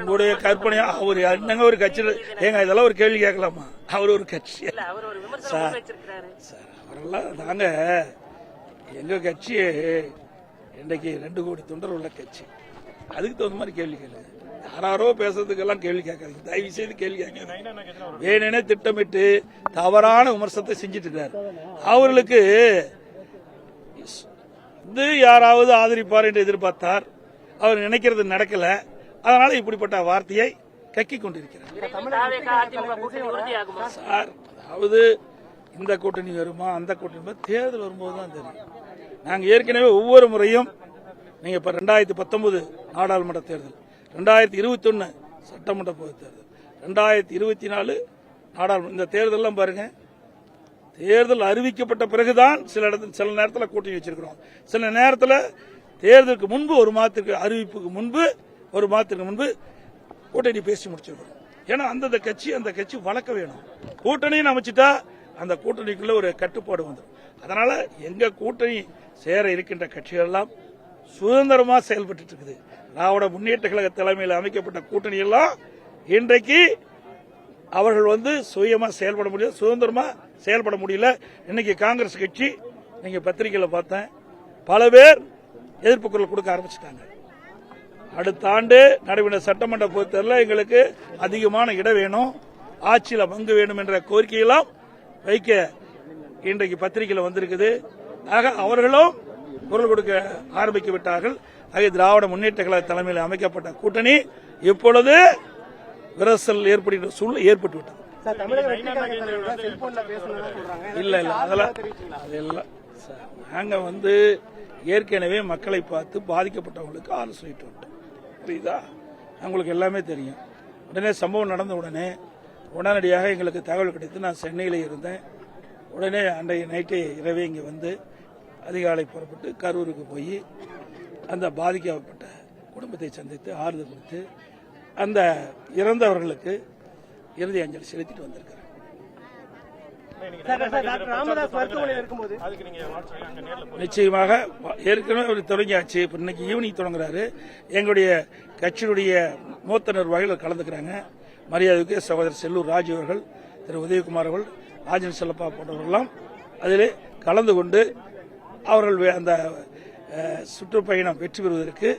உங்களுடைய கற்பனையா அவர் என்னங்க ஒரு கட்சியில் ஏங்க இதெல்லாம் ஒரு கேள்வி கேட்கலாமா? அவர் ஒரு கட்சி. சார் அவரெல்லாம் நாங்க எங்க கட்சி இன்றைக்கு ரெண்டு கோடி தொண்டர் உள்ள கட்சி. அதுக்கு தகுந்த மாதிரி கேள்வி கேளுங்க யாராரோ பேசுறதுக்கெல்லாம் கேள்வி கேட்காதீங்க. தயவு செய்து கேள்வி கேட்காதீங்க வேணுனே திட்டமிட்டு தவறான விமர்சனத்தை செஞ்சுட்டு அவர்களுக்கு யாராவது ஆதரிப்பார் என்று எதிர்பார்த்தார். அவர் நினைக்கிறது நடக்கல. அதனால இப்படிப்பட்ட வார்த்தையை கக்கிக் கொண்டிருக்கிறார். சார் அதாவது இந்த கூட்டணி வருமா அந்த கூட்டணி தேர்தல் வரும்போது தான் தெரியும். நாங்கள் ஏற்கனவே ஒவ்வொரு முறையும் நீங்கள் இப்போ ரெண்டாயிரத்தி பத்தொன்பது நாடாளுமன்ற தேர்தல் ரெண்டாயிரத்தி இருபத்தொன்று சட்டமன்ற பொதுத் தேர்தல் ரெண்டாயிரத்தி இருபத்தி நாலு நாடாளுமன்ற இந்த தேர்தல்லாம் பாருங்க தேர்தல் அறிவிக்கப்பட்ட பிறகுதான் சில இடத்துல சில நேரத்தில் கூட்டணி வச்சிருக்கிறோம். சில நேரத்தில் தேர்தலுக்கு முன்பு ஒரு மாதத்துக்கு அறிவிப்புக்கு முன்பு ஒரு மாதத்துக்கு முன்பு கூட்டணி பேசி முடிச்சிருக்கிறோம். ஏன்னா அந்தந்த கட்சி அந்த கட்சி வளர்க்க வேணும். கூட்டணின்னு அமைச்சிட்டா அந்த கூட்டணிக்குள்ள ஒரு கட்டுப்பாடு வந்துடும் அதனால எங்க கூட்டணி சேர இருக்கின்ற கட்சிகள் எல்லாம் சுதந்திரமா செயல்பட்டு இருக்குது. திராவிட முன்னேற்ற கழக தலைமையில் அமைக்கப்பட்ட கூட்டணி எல்லாம் இன்றைக்கு அவர்கள் வந்து சுயமா செயல்பட முடியல சுதந்திரமா செயல்பட முடியல. இன்னைக்கு காங்கிரஸ் கட்சி நீங்க பத்திரிகையில பார்த்தேன் பல பேர் எதிர்ப்பு குரல் கொடுக்க ஆரம்பிச்சிட்டாங்க. அடுத்த ஆண்டு நடைபெற்ற சட்டமன்ற பொறுத்தவரையில் எங்களுக்கு அதிகமான இடம் வேணும் ஆட்சியில் பங்கு வேணும் என்ற கோரிக்கையெல்லாம் வைக்க இன்றைக்கு பத்திரிகையில் வந்திருக்குது. ஆக அவர்களும் குரல் கொடுக்க ஆரம்பித்து விட்டார்கள். ஆக திராவிட முன்னேற்ற கழக தலைமையில் அமைக்கப்பட்ட கூட்டணி இப்பொழுது விரசல் ஏற்படுகின்ற சூழ்நிலை ஏற்பட்டு விட்டது. சார் தமிழக வெற்றி கழக தலைவரோட செல்போன்ல பேசணும்னு சொல்றாங்க. இல்ல இல்ல அதெல்லாம் அதெல்லாம் சார், நாங்க வந்து ஏற்கனவே மக்களை பார்த்து பாதிக்கப்பட்டவங்களுக்கு ஆலோசனை சொல்லிட்டு வந்துட்டோம். புரியுதா? உங்களுக்கு எல்லாமே தெரியும். உடனே சம்பவம் நடந்த உடனே உடனடியாக எங்களுக்கு தகவல் கிடைத்து நான் சென்னையில் இருந்தேன். உடனே அன்றைய நைட்டே இரவே இங்கே வந்து அதிகாலை புறப்பட்டு கரூருக்கு போய் அந்த பாதிக்கப்பட்ட குடும்பத்தை சந்தித்து ஆறுதல் கொடுத்து அந்த இறந்தவர்களுக்கு இறுதி அஞ்சலி செலுத்திட்டு வந்திருக்கிறேன் சார், சார், டாக்டர் ராமதாஸ் மருத்துவமனையில் இருக்கும்போது. நிச்சயமாக ஏற்கனவே ஒரு தொடங்கியாச்சு இப்ப இன்னைக்கு ஈவினிங் தொடங்குறாரு. எங்களுடைய கட்சியினுடைய மூத்த நிர்வாகிகள் கலந்துக்கிறாங்க. மரியாதைக்கு சகோதரர் செல்லூர் ராஜு அவர்கள் திரு உதயகுமார் அவர்கள் ராஜன் செல்லப்பா போன்றவர்கள்லாம் அதில் கலந்து கொண்டு அவர்கள் வே- அந்த சுற்றுப்பயணம் வெற்றி பெறுவதற்கு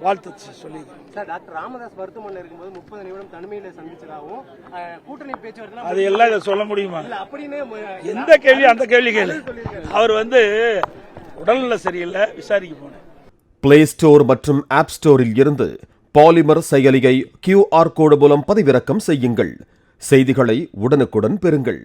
வாழ்த்து சொல்லியிருக்கிறோம் சார் டாக்டர் ராமதாஸ் மருத்துவமனையில் இருக்கும்போது முப்பது நிமிடம் தனிமையில சந்திச்சதாகவும் கூட்டணி பேச்சுவார்த்தை அதையெல்லாம் இதை சொல்ல முடியுமா? அப்படின்னு எந்த கேள்வி அந்த கேள்வி கேளு. அவர் வந்து உடல்நல சரியில்லை விசாரிக்க போனேன். பிளே ஸ்டோர் மற்றும் ஆப் ஸ்டோரில் இருந்து பாலிமர் செயலியை கியூஆர் கோடு மூலம் பதிவிறக்கம் செய்யுங்கள். செய்திகளை உடனுக்குடன் பெறுங்கள்.